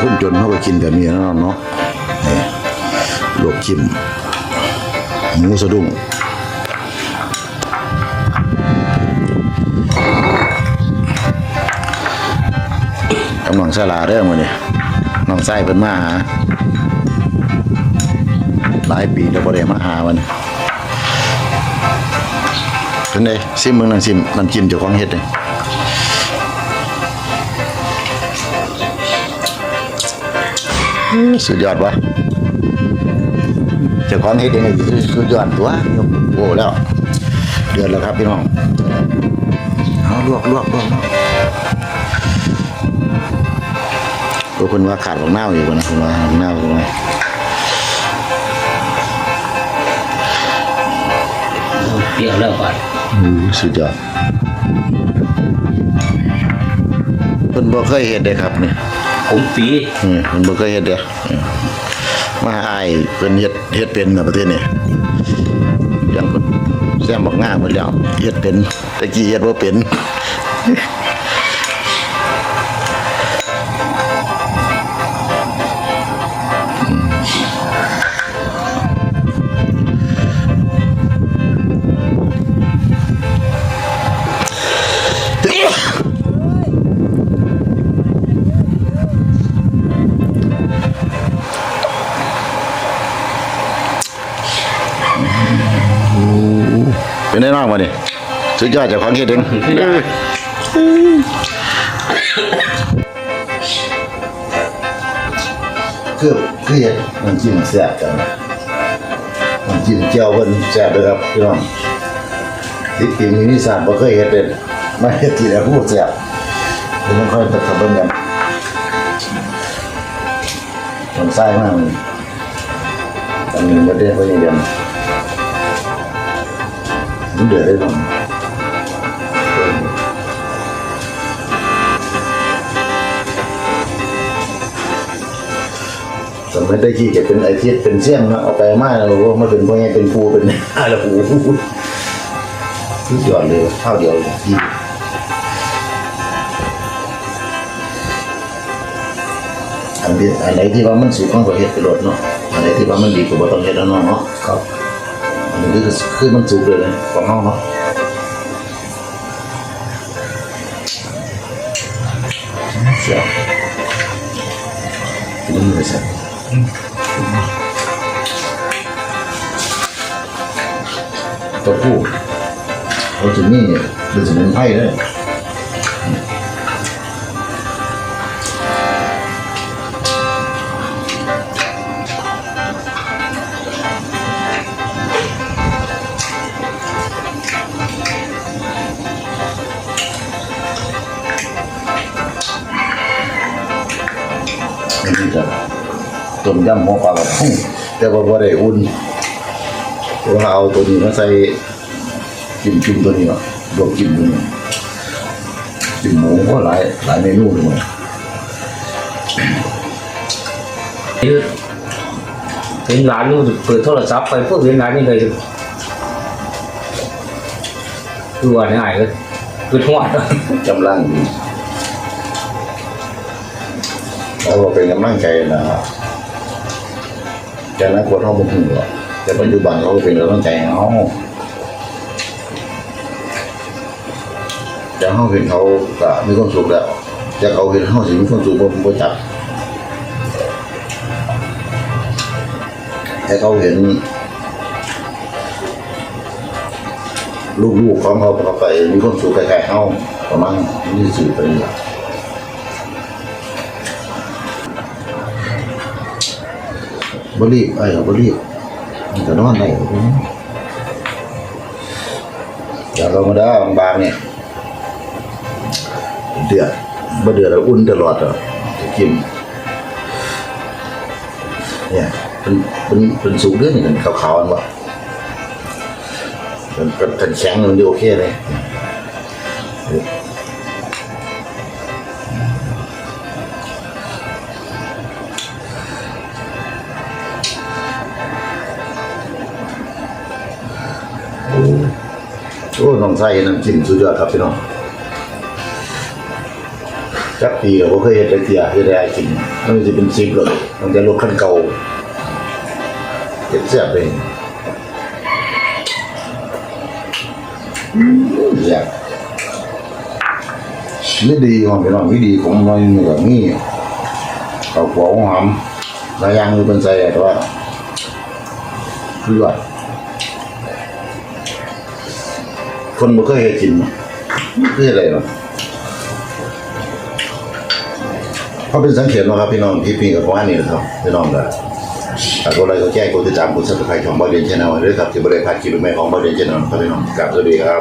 คนจนเขาก็กินแบบนี้นะเนาะนี่ลวกจิ้มหมูสะดุ้งกำลังสลาเด้อมื้อนี้น้องไส้เพิ่นมาหา หลายปีแล้วบ่ได้มาหามันเป็นไดซิมมึงนั่นซิมน้ำจิ้มเจ้าของเฮ็ดนี่ สุดยอดวะเจ้าของเฮ็ดเองนี่สุดยอดตัวโอ้แล้ว เดือดแล้วครับพี่น้องเอาลวกลวกลวกลวกคนว่าขาดของเน่าอยู่บ่นะคนว่าของเน่าอยู่ไหมเดี๋ยวเลิกก่อนอืมสุดยอดเพิ่นบ่เคยเฮ็ดเด้ครับนี่ ผมฟรีอืมเพิ่นบ่เคยเฮ็ดเด้อืมมาหาอ้ายเพิ่นเฮ็ดเฮ็ดเป็นในประเทศนี้อย่างเพิ่นแซมบักง่าหมดแล้วเฮ็ดเป็นตะกี้เฮ็ดบ่เป็น เป็นได้น้องมาดิสุดยอดเจากของเฮ็ดเองคือคือเฮ็ดมันจิ้มแซ่บจังนะมันจิ้มเจียวเพิ่นแซ่บเลยครับพี่น้องติดปีมีนิสานบ่เคยเฮ็ดเด้มาเฮ็ดทีแล้วพูดแซ่บเดี๋ยวมันค่อยตัดทำเบิ่งกันต้องใส่มากเลยอันนี้บ่ได้บ่ยังเดียว มันเดือดได้หรอสมัยได้ขี้จะเป็นไอทิศเป็นเสี่ยงนะเอาไปมาแล้วว่ามันเป็นพวกนี้เป็นปูเป็นอะไรปูทุกหยอดเลยข้าวเดียวที่อันที่อันไหนที่ว่ามันสุกมันก็เฮ็ดไปโลดเนาะอันไหนที่ว่ามันดีก็บ่ต้องเฮ็ดแล้วเนาะเนาะครับ อันนี้คือคือมันสุกเลยนะของห้องเนาะเต้มยำหัวปลากระพงแต่ว่าบ่ได้อุ่นเราเอาตัวนี้มาใส่จิ้มจิ้มตัวนี้เนาะลวกจิ้มตัวนี้จิ้มหมูก็หลายหลายเมนูเลยเห็นร้านนู้นเปิดโทรศัพท์ไปพวกเห็นร้านนี้เลยคือว่าง่ายเลยคือทวดกำลังดีแล้วก็เป็นกำลังใจนะ จากนั้นคนเขาไม่ถึงหรอกแต่ปัจจุบันเขาเป็นกำลังใจเขาจากเขาเห็นเขาก็มีความสุขแล้วจากเขาเห็นเขาสิมีความสุขผมผมจับแต่เขาเห็น ลูกๆของเขาเขาไปมีความสุขใกล้ๆเขาประมาณนี้สื่อไปนี่ บรีบไอ้บรีบมันจะนอนได้อย่าลงมาได้บางๆเนี่ยเดือดบ่เดือดแล้วอุ่นตลอดอะจะกินเนี่ยเป็นเป็นเป็นสูงเรื่องนี่กันขาวๆอันวะเป็นเป็นเป็นแข็งมันดีโอเคเลย โอ้น้องไส้น้ำจิ้มสุดยอดครับพี่น้องจักปีเราก็เคยเฮ็ดจักเที่ยเฮ็ดได้กินมันสิเป็น10เลยมันจะรถคันเก่าเฮ็ดแซ่บเลยอืมแซ่บนี่ดีของพี่น้องวิดีของมันแบบนี้ข้าหัวหอมหลายอย่างอยู่เป็นใส่แต่ว่าคือว่า คนบ่เคยเฮ็ดกินคืออะไรเนาะเขาเป็นสังเกตนะครับพี่น้องที่พี่กับว่านี่นะครับพี่น้องก็ถ้าคนอะไรก็แจ้งกดติดตามกดซับสไครต์ของบอดี้ชแนลด้วยครับที่บริษัทคลิปแม่ของบอดี้ชแนลครับพี่น้องกลับสวัสดีครับ